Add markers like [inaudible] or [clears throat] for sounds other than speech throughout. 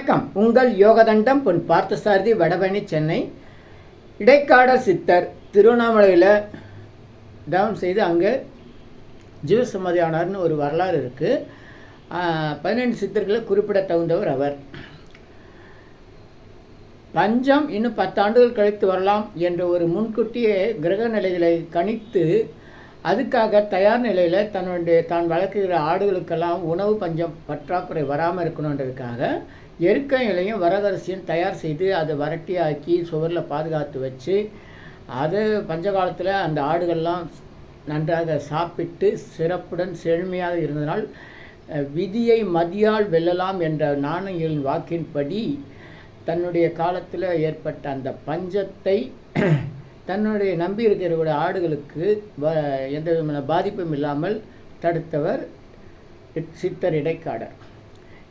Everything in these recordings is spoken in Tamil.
வணக்கம். உங்கள் யோகதண்டம் பொன் பார்த்தசாரதி வடபழனி சென்னை. இடைக்காட சித்தர் திருவண்ணாமலையில் தவம் செய்து அங்கே ஜீவ சம்மதியானார்னு ஒரு வரலாறு இருக்குது பதினெண்டு சித்தர்களை குறிப்பிட தகுந்தவர் அவர். பஞ்சம் இன்னும் பத்தாண்டுகள் கழித்து வரலாம் என்ற ஒரு முன்கூட்டியே கிரக நிலைகளை கணித்து அதுக்காக தயார் நிலையில் தன்னுடைய தான் வளர்க்குகிற ஆடுகளுக்கெல்லாம் உணவு பஞ்சம் பற்றாக்குறை வராமல் இருக்கணுன்றதுக்காக எருக்க இலையும் வரகரசியும் தயார் செய்து அதை வரட்டியாக்கி சுவரில் பாதுகாத்து வச்சு அது பஞ்ச காலத்தில் அந்த ஆடுகள்லாம் நன்றாக சாப்பிட்டு சிறப்புடன் செழுமையாக இருந்தனால் விதியை மதியால் வெல்லலாம் என்ற நாணயங்களின் வாக்கின்படி தன்னுடைய காலத்தில் ஏற்பட்ட அந்த பஞ்சத்தை [clears throat] தன்னுடைய நம்பி இருக்கிறவருடைய ஆடுகளுக்கு வ எந்த விதமான பாதிப்பும் இல்லாமல் தடுத்தவர் சித்தர் இடைக்காடர்.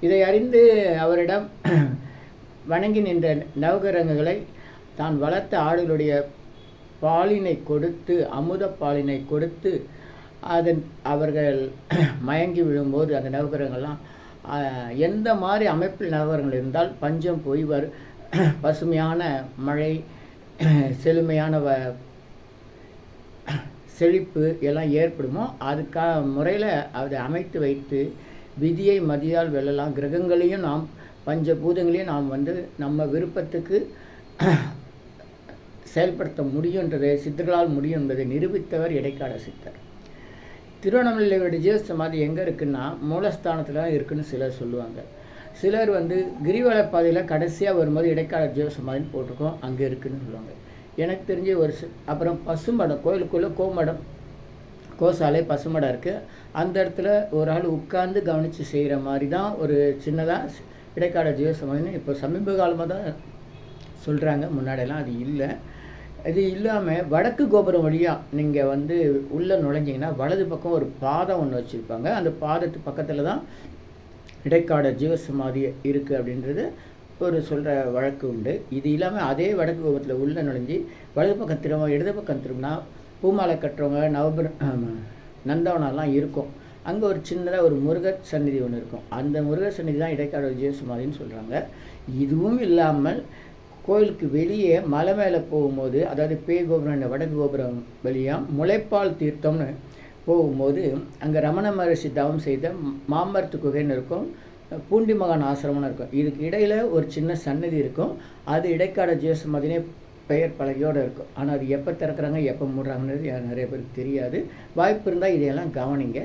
இதை அறிந்து அவரிடம் [clears throat] வணங்கி நின்ற நவகிரகங்களை தான் வளர்த்த ஆடுகளுடைய பாலினை கொடுத்து அமுத பாலினை கொடுத்து அதன் அவர்கள் [clears throat] மயங்கி விழும்போது அந்த நவகிரகங்கள்லாம் எந்த மாதிரி அமைப்பில் நவகிரகங்கள் இருந்தால் பஞ்சம் போய் வரு [clears throat] பசுமையான மழை செழுமையான வ செழிப்பு எல்லாம் ஏற்படுமோ அதுக்காக முறையில் அதை அமைத்து வைத்து விதியை மதியால் வெல்லலாம். கிரகங்களையும் நாம் பஞ்சபூதங்களையும் நாம் வந்து நம்ம விருப்பத்துக்கு [clears throat] செயல்படுத்த முடியுன்றதை சித்தர்களால் முடியும் என்பதை நிரூபித்தவர் இடைக்கால சித்தர். திருவண்ணாமலையோட ஜீவ சமாதி எங்கே இருக்குன்னா மூலஸ்தானத்தில் தான் இருக்குன்னு சிலர் சொல்லுவாங்க. சிலர் வந்து கிரிவல பாதையில் கடைசியாக வரும்போது இடைக்கால ஜீவ சமாதின்னு போட்டிருக்கோம் அங்கே இருக்குன்னு சொல்லுவாங்க. எனக்கு தெரிஞ்ச ஒரு அப்புறம் பசுமடம் கோயிலுக்குள்ளே கோமடம் கோசாலை பசுமடம் இருக்குது அந்த இடத்துல ஒரு ஆள் உட்கார்ந்து கவனித்து செய்கிற மாதிரி தான் ஒரு சின்னதாக இடைக்கால ஜீவசமாதின்னு இப்போ சமீப காலமாக தான் சொல்கிறாங்க முன்னாடியெல்லாம் அது இல்லை. இது இல்லாமல் வடக்கு கோபுரம் வழியாக நீங்கள் வந்து உள்ளே நுழைஞ்சிங்கன்னா வலது பக்கம் ஒரு பாதம் ஒன்று வச்சுருப்பாங்க. அந்த பாதத்து பக்கத்தில் தான் இடைக்காட ஜீவசமாதி இருக்குது அப்படின்றது ஒரு சொல்கிற வழக்கு உண்டு. இது இல்லாமல் அதே வடக்கு கோபுரத்தில் உள்ளே நுழைஞ்சி வலது பக்கம் திரும்ப இடது பக்கம் திரும்பினா பூமாலை கட்டுறவங்க நவபர நந்தவனம்லாம் இருக்கும். அங்கே ஒரு சின்னதாக ஒரு முருகர் சந்நிதி ஒன்று இருக்கும். அந்த முருகர் சந்நிதி தான் இடைக்கால விஜயசுமாரின்னு சொல்கிறாங்க இதுவும் இல்லாமல் கோயிலுக்கு வெளியே மலை மேலே போகும்போது அதாவது பேய் கோபுரம் இந்த வடக்கு கோபுரம் வழியாக முளைப்பால் தீர்த்தம்னு போகும்போது அங்கே ரமண மகர்ஷி தவம் செய்த மாமரத்து குகைன்னு இருக்கும். பூண்டி மகான் ஆசிரமம்னு இருக்கும். இதுக்கு இடையில் ஒரு சின்ன சன்னதி இருக்கும். அது இடைக்கால ஜீவசமாதினே பெயர் பலகையோடு இருக்கும். ஆனால் அது எப்போ திறக்கிறாங்க எப்போ மூடுறாங்கன்றது நிறைய பேருக்கு தெரியாது. வாய்ப்பு இருந்தால் இதையெல்லாம் கவனிங்க.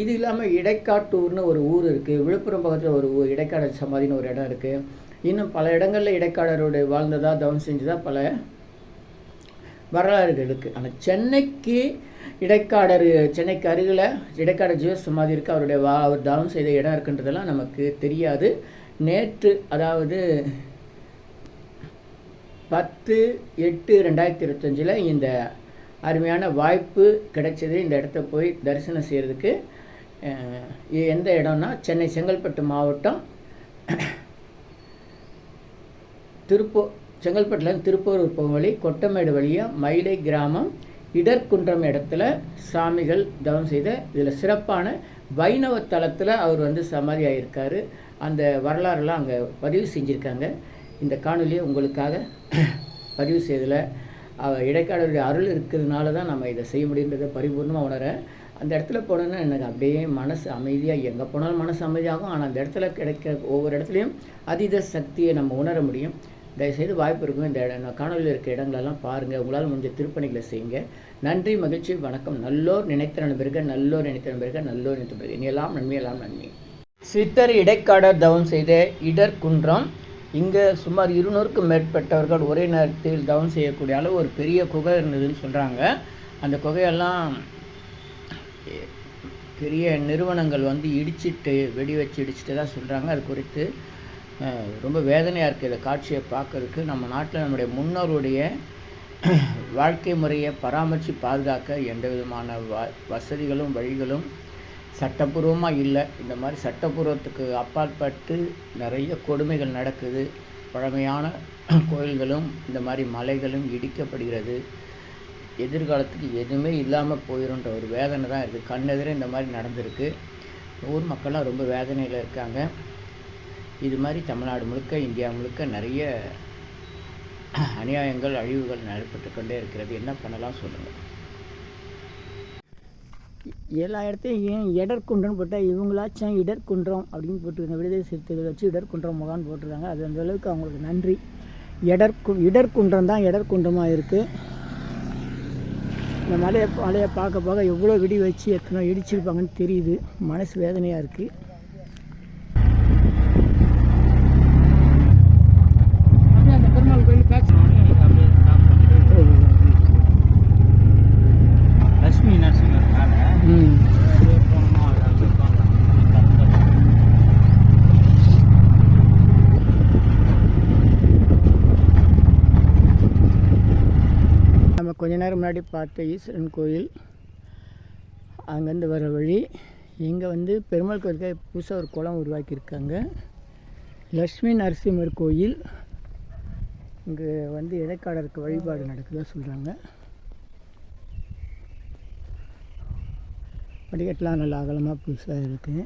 இது இல்லாமல் இடைக்காட்டூர்னு ஒரு ஊர் இருக்குது விழுப்புரம் பக்கத்தில் ஒரு ஊர் சமாதின்னு ஒரு இடம் இருக்குது இன்னும் பல இடங்களில் இடைக்காலருடைய வாழ்ந்ததா தவம் செஞ்சதாக பல வரலாறுகள் இருக்குது ஆனால் சென்னைக்கு இடைக்காடர் சென்னைக்கு அருகில் இடைக்காடர் ஜீவ சமாதி இருக்குது அவருடைய வா அவர் தவம் செய்த இடம் இருக்குன்றதெல்லாம் நமக்கு தெரியாது. நேற்று அதாவது பத்து எட்டு ரெண்டாயிரத்தி இருபத்தஞ்சில் இந்த அருமையான வாய்ப்பு கிடைச்சது. இந்த இடத்த போய் தரிசனம் செய்கிறதுக்கு எந்த இடம்னா சென்னை செங்கல்பட்டு மாவட்டம் திருப்பூர் செங்கல்பட்டுலேருந்து திருப்பூர் போகும் வழி கொட்டமேடு வழியாக மயிலை கிராமம் இடர்குன்றம் இடத்துல சாமிகள் தவம் செய்த இதில் சிறப்பான வைணவ தலத்தில் அவர் வந்து சமாதி ஆகியிருக்காரு அந்த வரலாறுலாம் அங்கே பதிவு செஞ்சுருக்காங்க. இந்த காணொலியை உங்களுக்காக [clears throat] பதிவு செய்தில் இடைக்காலருடைய அருள் இருக்கிறதுனால தான் நம்ம இதை செய்ய முடியுன்றதை பரிபூர்ணமாக உணரேன் அந்த இடத்துல போனோன்னா எனக்கு அப்படியே மனசு அமைதியாக எங்கே போனாலும் மனசு அமைதியாகும் ஆனால் அந்த இடத்துல கிடைக்கிற ஒவ்வொரு இடத்துலையும் அதீத சக்தியை நம்ம உணர முடியும். தயவுசெய்து வாய்ப்பு இருக்கும் இந்த இடம் காணொலியில் இருக்கிற இடங்களெல்லாம் பாருங்கள் உங்களால் முடிஞ்ச திருப்பணிகளை செய்யுங்க. நன்றி மகிழ்ச்சி வணக்கம். நல்லோர் நினைத்த பிறகு நல்லோர் நினைத்த பிறகு நல்லோர் நினைத்த பிறகு இனியெல்லாம் நன்மை எல்லாம் நன்மை. சித்தர் இடைக்காடர் தவம் செய்த இடர்குன்றம் இங்கே சுமார் இருநூறுக்கும் மேற்பட்டவர்கள் ஒரே நேரத்தில் தவம் செய்யக்கூடிய அளவு ஒரு பெரிய குகை இருந்ததுன்னு சொல்கிறாங்க அந்த குகையெல்லாம் பெரிய நிறுவனங்கள் வந்து இடிச்சிட்டு வெடி வச்சு இடிச்சிட்டு தான் சொல்கிறாங்க அது குறித்து ரொம்ப வேதனையாக இருக்குது இந்த காட்சியை பார்க்கறதுக்கு நம்ம நாட்டில் நம்முடைய முன்னோருடைய வாழ்க்கை முறையை பராமரித்து பாதுகாக்க எந்த விதமான வ வசதிகளும் வழிகளும் சட்டப்பூர்வமாக இல்லை. இந்த மாதிரி சட்டப்பூர்வத்துக்கு அப்பாற்பட்டு நிறைய கொடுமைகள் நடக்குது. பழமையான [clears throat] கோயில்களும் இந்த மாதிரி மலைகளும் இடிக்கப்படுகிறது. எதிர்காலத்துக்கு எதுவுமே இல்லாமல் போயிடும்ன்ற ஒரு வேதனை தான் இருக்குது கண்ணெதிரே இந்த மாதிரி நடந்திருக்கு. ஊர் மக்கள்லாம் ரொம்ப வேதனையில் இருக்காங்க. இது மாதிரி தமிழ்நாடு முழுக்க இந்தியா முழுக்க நிறைய [clears throat] அநியாயங்கள் அழிவுகள் நடைபெற்று கொண்டே இருக்கிறது. என்ன பண்ணலாம் சொல்லுங்கள் எல்லா இடத்தையும் ஏன் இடர்குன்றம்னு போட்டால் இவங்களாச்சும் இடர்குன்றம் அப்படின்னு போட்டிருக்காங்க. விடுதலை சிறுத்தைகள் வச்சு இடர்குன்றம் முகான்னு போட்டிருக்காங்க. அது அந்த அளவுக்கு அவங்களுக்கு நன்றி. இடர்கு இடர்குன்றம் தான் இடர்குன்றமாக இருக்குது இந்த மலையை மலையை பார்க்க பார்க்க எவ்வளோ வெடி வச்சு எத்தனை இடிச்சிருப்பாங்கன்னு தெரியுது. மனசு வேதனையாக இருக்குது அந்த பெருமாள் கோயில் பேக் லட்சுமி நரசிம்மர் ம் நம்ம கொஞ்ச நேரம் முன்னாடி பார்த்த ஈஸ்வரன் கோயில் அங்கேருந்து வர வழி இங்கே வந்து பெருமாள் கோயிலுக்கு புதுசாக ஒரு குளம் உருவாக்கியிருக்காங்க. லக்ஷ்மி நரசிம்மர் கோயில் இங்கே வந்து இடைக்காடருக்கு வழிபாடு நடக்குதா சொல்கிறாங்க படிக்கட்டெலாம் நல்லா அகலமாக புதுசாக இருக்குது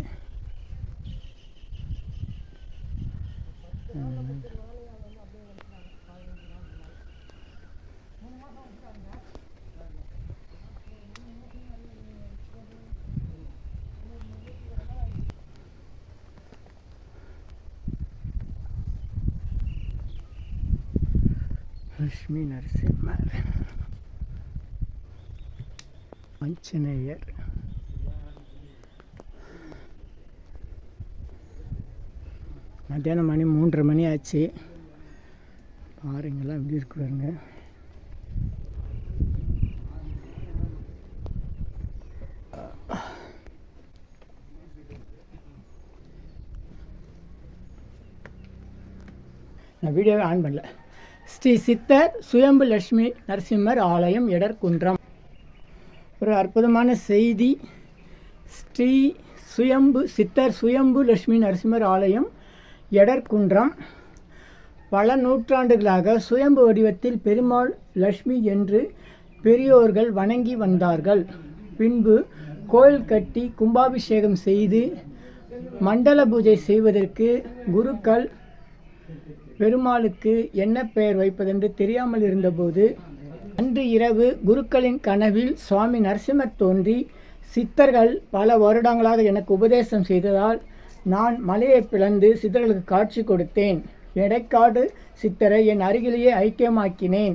லக்ஷ்மி நரசிம்மர் ஆஞ்சநேயர். மத்தியானம் மணி மூன்றரை மணி ஆச்சு. பாருங்கெல்லாம் எப்படி இருக்கிறாங்க நான் வீடியோவே ஆன் பண்ணல. ஸ்ரீ சித்தர் சுயம்பு லட்சுமி நரசிம்மர் ஆலயம் எடர்குன்றம் ஒரு அற்புதமான செய்தி. ஸ்ரீ சுயம்பு சித்தர் சுயம்பு லட்சுமி நரசிம்மர் ஆலயம் எடற்குன்றம். பல நூற்றாண்டுகளாக சுயம்பு வடிவத்தில் பெருமாள் லட்சுமி என்று பெரியோர்கள் வணங்கி வந்தார்கள். பின்பு கோயில் கட்டி கும்பாபிஷேகம் செய்து மண்டல பூஜை செய்வதற்கு குருக்கள் பெருமாளுக்கு என்ன பெயர் வைப்பதென்று தெரியாமல் இருந்தபோது அன்று இரவு குருக்களின் கனவில் சுவாமி நரசிம்மர் தோன்றி சித்தர்கள் பல வருடங்களாக எனக்கு உபதேசம் செய்ததால் நான் மலையை பிளந்து சித்தர்களுக்கு காட்சி கொடுத்தேன். எடைக்காடு சித்தரை என் அருகிலேயே ஐக்கியமாக்கினேன்.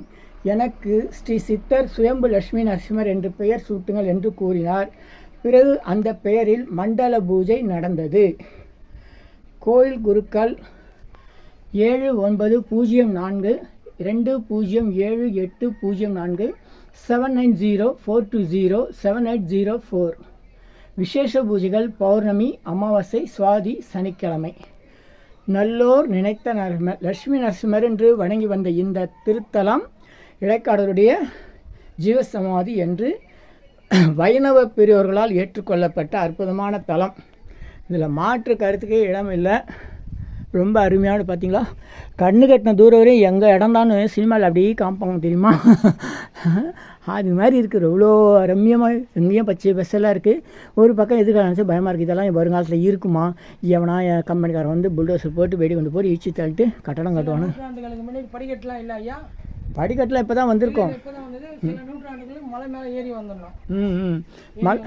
எனக்கு ஸ்ரீ சித்தர் சுயம்பு லட்சுமி நரசிம்மர் என்று பெயர் சூட்டுங்கள் என்று கூறினார். பிறகு அந்த பெயரில் மண்டல பூஜை நடந்தது. கோயில் குருக்கள் ஏழு ஒன்பது பூஜ்ஜியம் நான்கு ரெண்டு பூஜ்ஜியம் ஏழு எட்டு பூஜ்ஜியம் நான்கு seven nine zero four two zero seven eight zero four விசேஷ பூஜைகள் பௌர்ணமி அமாவாசை சுவாதி சனிக்கிழமை. நல்லோர் நினைத்த நரசிம்மர் லட்சுமி நரசிம்மர் என்று வணங்கி வந்த இந்த திருத்தலம் இடைக்காடருடைய ஜீவசமாதி என்று வைணவ பெரியோர்களால் ஏற்றுக்கொள்ளப்பட்ட அற்புதமான தலம். இதில் மாற்று கருத்துக்கே இடம் இல்லை ரொம்ப அருமையான பார்த்தீங்களா? கண்ணு கட்டின தூரம் வரையும் எங்கள் இடம்தான்னு சினிமாவில் அப்படியே காமிப்பாங்க தெரியுமா? அது மாதிரி இருக்குது எவ்வளோ ரம்யமாக எங்கேயும் பச்சை பஸ்ஸெல்லாம் இருக்குது ஒரு பக்கம் எதுக்கு நினச்சி பயமாக இருக்குது இதெல்லாம் வருங்காலத்தில் இருக்குமா? எவனா என் கம்பெனிக்காரன் வந்து புல்டோசர் போட்டு வெடி கொண்டு போய் இடிச்சு தள்ளிட்டு கட்டடம் கட்டுவானு படிக்கட்டுலாம் இல்லை ஐயா? படிக்கட்டில் இப்போ தான் வந்திருக்கோம் மலை மேலே ஏறி வந்துடணும். ம் ம். மல்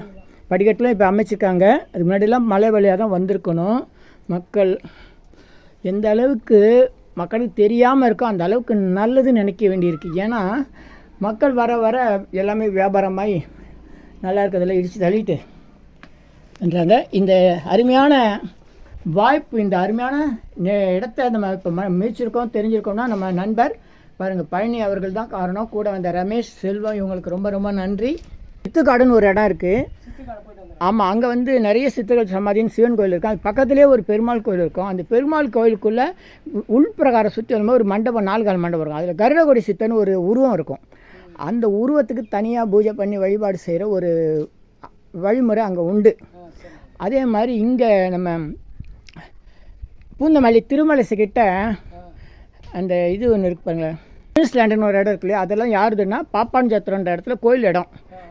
படிக்கட்டில் இப்போ அமைச்சிருக்காங்க. அதுக்கு முன்னாடிலாம் மலை வழியாக தான் வந்திருக்கணும். மக்கள் எந்த அளவுக்கு மக்களுக்கு தெரியாமல் இருக்கோ அந்த அளவுக்கு நல்லதுன்னு நினைக்க வேண்டியிருக்கு. ஏன்னா மக்கள் வர வர எல்லாமே வியாபாரமாகி நல்லா இருக்கிறதெல்லாம் இடித்து தள்ளிட்டு என்றாங்க. இந்த அருமையான வாய்ப்பு இந்த அருமையான இடத்த நம்ம இப்போ ம மிதிச்சிருக்கோம் தெரிஞ்சிருக்கோம்னா நம்ம நண்பர் பாருங்கள் பழனி அவர்கள் தான் காரணம். கூட வந்த ரமேஷ் செல்வம் இவங்களுக்கு ரொம்ப ரொம்ப நன்றி. சித்துக்காடுன்னு ஒரு இடம் இருக்குது ஆமாம் அங்கே வந்து நிறைய சித்தர்கள் சமாதின்னு சிவன் கோயில் இருக்கும் அது பக்கத்துலேயே ஒரு பெருமாள் கோயில் இருக்கும். அந்த பெருமாள் கோயிலுக்குள்ளே உள்பிரகாரம் சுற்றி வரும்போது ஒரு மண்டபம் நாலு கால் மண்டபம் இருக்கும். அதில் கருடகோடி சித்தன்னு ஒரு உருவம் இருக்கும். அந்த உருவத்துக்கு தனியாக பூஜை பண்ணி வழிபாடு செய்கிற ஒரு வழிமுறை அங்கே உண்டு. அதே மாதிரி இங்கே நம்ம பூந்தமல்லி திருமலைசு கிட்ட அந்த இது ஒன்று இருக்கு பாருங்களேன். நியூசிலாண்டுன்னு ஒரு இடம் இருக்கு இல்லையா? அதெல்லாம் யாருதுன்னா பாப்பான் சத்திரன்ற இடத்துல கோயில் இடம்.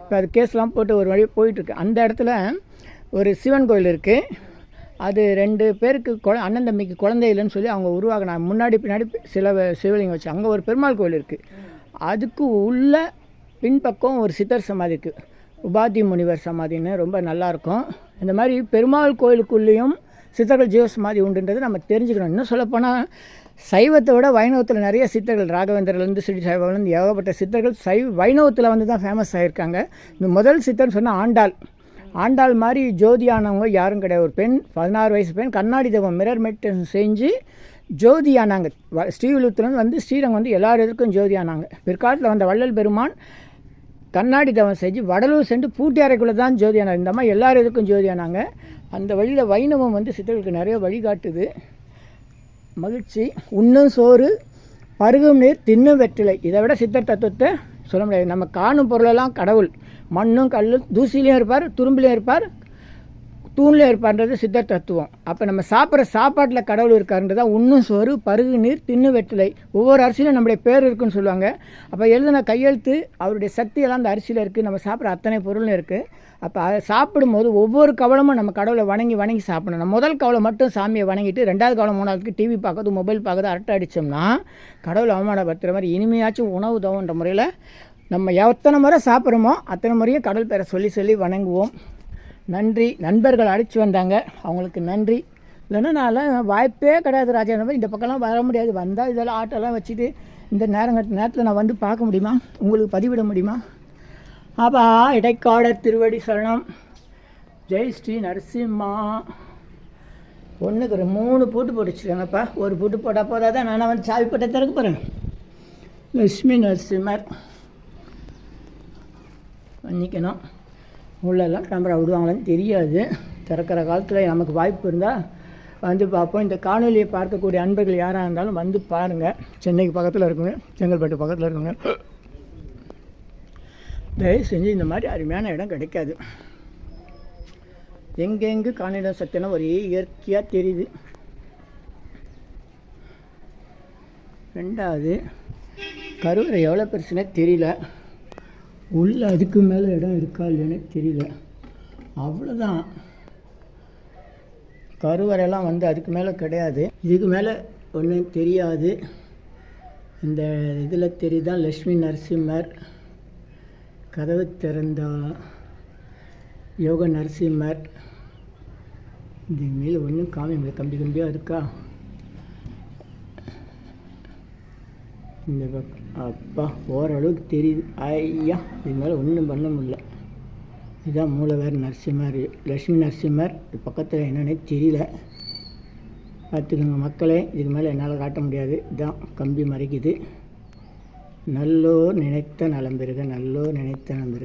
இப்போ அது கேஸ்லாம் போட்டு ஒரு வழி போயிட்டுருக்கு. அந்த இடத்துல ஒரு சிவன் கோயில் இருக்குது அது ரெண்டு பேருக்கு குழ அண்ணன் தம்பிக்கு குழந்தை இல்லைன்னு சொல்லி அவங்க உருவாக்கினாங்க முன்னாடி பின்னாடி சில சிவலிங்கம் வச்சு அங்கே ஒரு பெருமாள் கோயில் இருக்குது அதுக்கு உள்ள பின்பக்கம் ஒரு சித்தர் சமாதி இருக்குது உபாதி முனிவர் சமாதின்னு ரொம்ப நல்லாயிருக்கும் இந்த மாதிரி பெருமாள் கோயிலுக்குள்ளேயும் சித்தர்கள் ஜீவ சமாதி உண்டுன்றது நம்ம தெரிஞ்சுக்கணும். இன்னும் சொல்லப்போனால் சைவத்தை விட வைணவத்தில் நிறைய சித்தர்கள் ராகவேந்திரலேருந்து ஸ்ரீ சைவலேருந்து ஏகப்பட்ட சித்தர்கள் சைவ வைணவத்தில் வந்து தான் ஃபேமஸ் ஆகியிருக்காங்க இந்த முதல் சித்தர்னு சொன்னால் ஆண்டாள். ஆண்டாள் மாதிரி ஜோதியானவங்க யாரும் கிடையாது. ஒரு பெண் பதினாறு வயசு பெண் கண்ணாடி தவம் மிரர் மெடிடேஷன் செஞ்சு ஜோதியானாங்க. வ- ஸ்ரீவில்லிபுத்தூர்லேருந்து வந்து ஸ்ரீரங்கம் வந்து எல்லார் எதுக்கும் ஜோதியானாங்க. பிற்காலத்தில் வந்த வள்ளல் பெருமான் கண்ணாடி தவம் செஞ்சு வடலூர் சென்று பூட்டியாரைக்குள்ளே தான் ஜோதியானாங்க இந்த மாதிரி எல்லார் எதுக்கும் ஜோதியானாங்க. அந்த வழியில் வைணவம் வந்து சித்தர்களுக்கு நிறைய வழிகாட்டுது. மகிழ்ச்சி உண்ணும் சோறு பருகும் நீர் தின்னும் வெற்றிலை. இதை விட சித்தர் தத்துவத்தை சொல்ல முடியாது. நம்ம காணும் பொருளெல்லாம் கடவுள். மண்ணும் கல்லும் தூசிலையும் இருப்பார் துரும்பிலையும் இருப்பார் தூண்லையும் இருப்பான்றது சித்த தத்துவம். அப்போ நம்ம சாப்பிட்ற சாப்பாட்டில் கடவுள் இருக்காருன்றது தான் உண்ணும் சோறு பருகு நீர் தின்னு வெற்றிலை. ஒவ்வொரு அரிசியிலும் நம்முடைய பேர் இருக்குன்னு சொல்லுவாங்க. அப்போ எழுதின கையெழுத்து அவருடைய சக்தியெல்லாம் அந்த அரிசியில் இருக்குது நம்ம சாப்பிட்ற அத்தனை பொருளும் இருக்குது அப்போ அதை சாப்பிடும்போது ஒவ்வொரு கவலமும் நம்ம கடவுளை வணங்கி வணங்கி சாப்பிடணும். நம்ம முதல் கவலை மட்டும் சாமியை வணங்கிட்டு ரெண்டாவது கவலை மூணாவதுக்கு டிவி பார்க்கறது மொபைல் பார்க்கறது அரட்டை அடித்தோம்னா கடவுளை அவமானப்படுத்துகிற மாதிரி இனிமையாச்சும் உணவு தவன்ற முறையில் நம்ம எத்தனை முறை சாப்பிட்றோமோ அத்தனை முறையும் கடல் பேரை சொல்லி சொல்லி வணங்குவோம். நன்றி. நண்பர்கள் அழைச்சி வந்தாங்க. அவங்களுக்கு நன்றி. இல்லைன்னா நான்லாம் வாய்ப்பே கிடையாது ராஜா இந்த பக்கம்லாம் வர முடியாது. வந்தால் இதெல்லாம் ஆட்டோலாம் வச்சுட்டு இந்த நேரங்கட்ட நேரத்தில் நான் வந்து பார்க்க முடியுமா? உங்களுக்கு பதிவிட முடியுமா? அப்போ இடைக்காடர் திருவடி சரணம். ஜெய் ஸ்ரீ நரசிம்மா. ஒன்றுக்கு மூணு பூட்டு போட்டுச்சுருக்காங்கப்பா ஒரு பூட்டு போட்டால் போதாதான் நான் வந்து சாவி போட்ட திறக்க போகிறேன் லக்ஷ்மி நரசிம்மர். மன்னிக்கணும். உள்ளெல்லாம் கேமரா விடுவாங்களான்னு தெரியாது. திறக்கிற காலத்தில் நமக்கு வாய்ப்பு இருந்தால் வந்து பார்ப்போம். இந்த காணொலியை பார்க்கக்கூடிய அன்பர்கள் யாராக இருந்தாலும் வந்து பாருங்கள் சென்னைக்கு பக்கத்தில் இருக்குங்க. செங்கல்பட்டு பக்கத்தில் இருக்குங்க. தயவு செஞ்சு இந்த மாதிரி அருமையான இடம் கிடைக்காது. எங்கெங்கு காணிடம் சத்தினா ஒரே இயற்கையாக தெரியுது. ரெண்டாவது கருவறை எவ்வளோ பெருசுனே தெரியல. உள்ளே அதுக்கு மேலே இடம் இருக்கா இல்லைன்னு தெரியல. அவ்வளோதான் கருவறையெல்லாம் வந்து அதுக்கு மேலே கிடையாது. இதுக்கு மேலே ஒன்றும் தெரியாது. இந்த இதில் தெரியுதான் லக்ஷ்மி நரசிம்மர் கதவு திறந்தா யோக நரசிம்மர். இது மேலே ஒன்றும் காமி கம்பி கம்பியாக இருக்கா? இந்த பக்கம். அப்பா ஓரளவுக்கு தெரியுது. ஐயா எங்களால் மேலே ஒன்றும் பண்ண முடியல. இதுதான் மூலவர் நரசிம்மர் லக்ஷ்மி நரசிம்மர். இது பக்கத்தில் என்னன்னே தெரியல. பார்த்துக்கோங்க மக்களே இதுக்கு மேலே என்னால் காட்ட முடியாது. இதுதான் கம்பி மறைக்குது. நல்லோர் நினைத்த நலம்பெருக நல்லோர் நினைத்த நலம்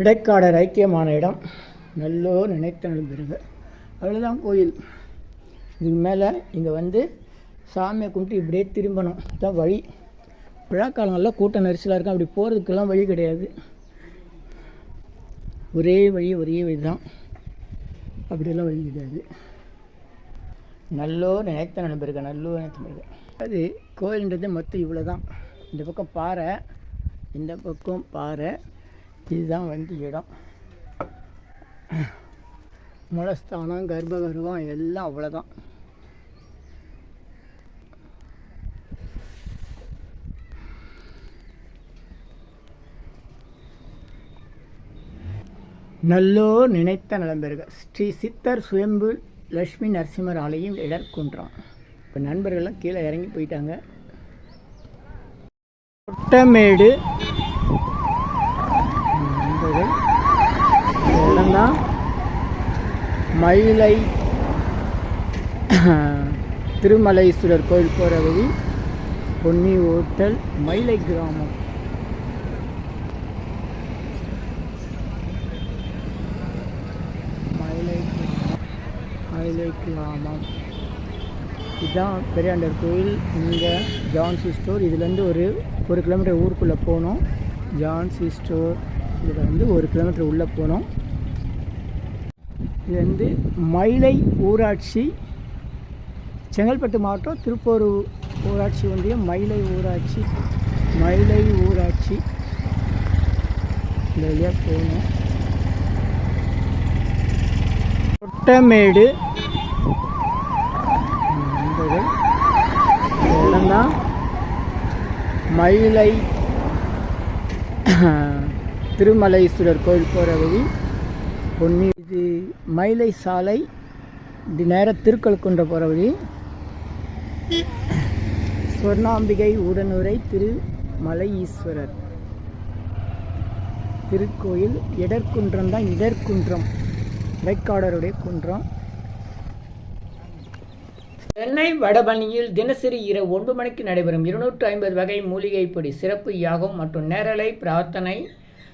இடைக்காடர் ஐக்கியமான இடம். நல்லோர் நினைத்த நலம் பெறுக அவ்வளோதான் கோயில். இதுக்கு மேலே இங்கே வந்து சாமியை கும்பிட்டு இப்படியே திரும்பணும். தான் வழி. விழாக்காலங்களில் கூட்டம் நெரிசலாக இருக்கும். அப்படி போகிறதுக்கெல்லாம் வழி கிடையாது. ஒரே வழி ஒரே வழி தான் அப்படியெல்லாம் வழி கிடையாது. நல்லோர் நினைத்த நண்பர்கள் நல்லோ நினைத்த நண்பர்கள் அது கோயில்ன்றது மொத்தம் இவ்வளோ தான் இந்த பக்கம் பாறை இந்த பக்கம் பாறை இதுதான் வந்து இடம். மூலஸ்தானம் கர்ப்பகர்வம் எல்லாம் அவ்வளோதான் நல்லோர் நினைத்த நலம்பெறுக ஸ்ரீ சித்தர் சுயம்பு லக்ஷ்மி நரசிம்மர் ஆலயம் இடர்குன்றம். இப்போ நண்பர்கள்லாம் கீழே இறங்கி போயிட்டாங்க. ஒட்டமேடு நண்பர்கள் இந்த இடம்தான் மயிலை திருமலைஸ்வரர் கோயில் போகிற வழி பொன்னி ஹோட்டல் மயிலை கிராமம். மயிலை மயிலை கிராமம். இதுதான் பெரியாண்டர் கோயில். இங்கே ஜான்சி ஸ்டோர். இதுலேருந்து ஒரு ஒரு கிலோமீட்டர் ஊருக்குள்ளே போகணும் ஜான்சி ஸ்டோர். இதில் வந்து ஒரு கிலோமீட்டர் உள்ளே போகணும் இது வந்து மயிலை ஊராட்சி செங்கல்பட்டு மாவட்டம் திருப்பூர் ஊராட்சி ஒன்றியம் மயிலை ஊராட்சி மயிலை ஊராட்சி. இந்த வழியாக போகணும். ஒட்டமேடு இடம்தான் மயிலை திருமலைஸ்வரர் கோயில் போகிற வழி. பொன்னி இது மயிலை சாலை இது நேர திருக்கழுக்குன்ற போகிற வழி. சொர்ணாம்பிகை உடனுரை திருமலை ஈஸ்வரர் திருக்கோயில் இடர்குன்றம் தான் இடர்குன்றம் இடைக்காடருடைய குன்றம். சென்னை வடபணியில் தினசரி இரவு ஒன்பது மணிக்கு நடைபெறும் இருநூற்று ஐம்பது வகை மூலிகைப்படி சிறப்பு யாகம் மற்றும் நேரலை பிரார்த்தனை